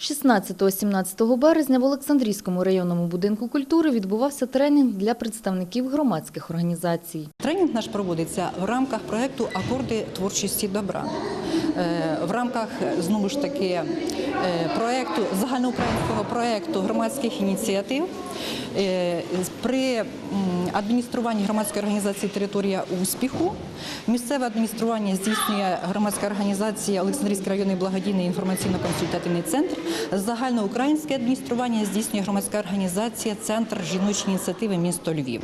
16-17 березня в Олександрійському районному будинку культури відбувався тренінг для представників громадських організацій. Тренінг наш проводиться в рамках проєкту Акорди творчості добра. Е, В рамках знову ж таки е, проєкту загальноукраїнського проєкту громадських ініціатив е, при адмініструванні громадської організації Територія успіху місцеве адміністрування здійснює громадська організація Олександрійський районний благодійний інформаційно-консультативний центр. Загальноукраїнське адміністрування здійснює громадська організація Центр жіночої ініціативи місто Львів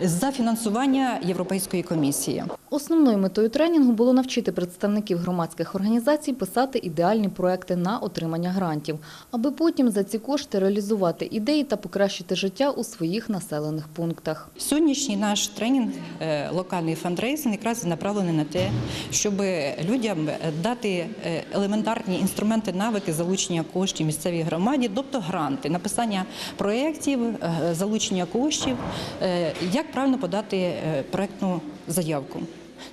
за фінансування Європейської комісії. Основною метою тренінгу було навчити представників громадських організацій писати ідеальні проекти на отримання грантів, аби потім за ці кошти реалізувати ідеї та покращити життя у своїх населених пунктах. Сьогоднішній наш тренінг, е, локальний фандрейзинг, якраз направлений на те, щоб людям дати е, елементарні інструменти, навики залучення коштів місцевій громаді, тобто гранти, написання проєктів, е, залучення коштів, е, як правильно подати проектну проєктну заявку.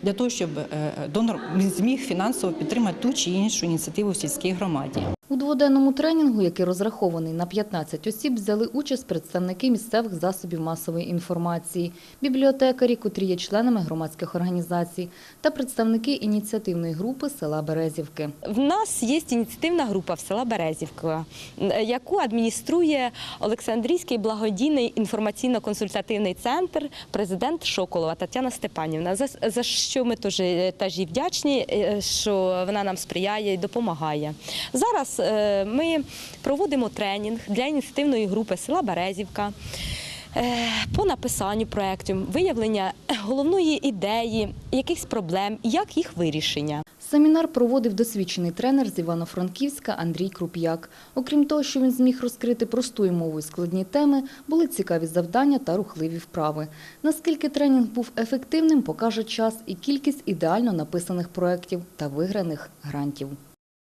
Для того щоб е, донор зміг фінансово підтримати ту чи іншу ініціативу в сільській громаді. Дводенному тренінгу, який розрахований на 15 осіб, взяли участь представники місцевих засобів масової інформації, бібліотекарі, котрі є членами громадських організацій, та представники ініціативної групи села Березівки. В нас є ініціативна група в села Березівка, е, яку адмініструє Олександрійський благодійний інформаційно-консультативний центр, президент Шоколова Тетяна Степанівна. За, за що ми теж, теж їй вдячні, е, що вона нам сприяє і допомагає. Зараз е, ми проводимо тренінг для ініціативної групи села Березівка. е, По написанню проєктів, виявлення головної ідеї, якихось проблем, як їх вирішення. Семінар проводив досвідчений тренер з Івано-Франківська Андрій Круп'як. Окрім того, що він зміг розкрити простою мовою складні теми, були цікаві завдання та рухливі вправи. Наскільки тренінг був ефективним, покаже час і кількість ідеально написаних проєктів та виграних грантів.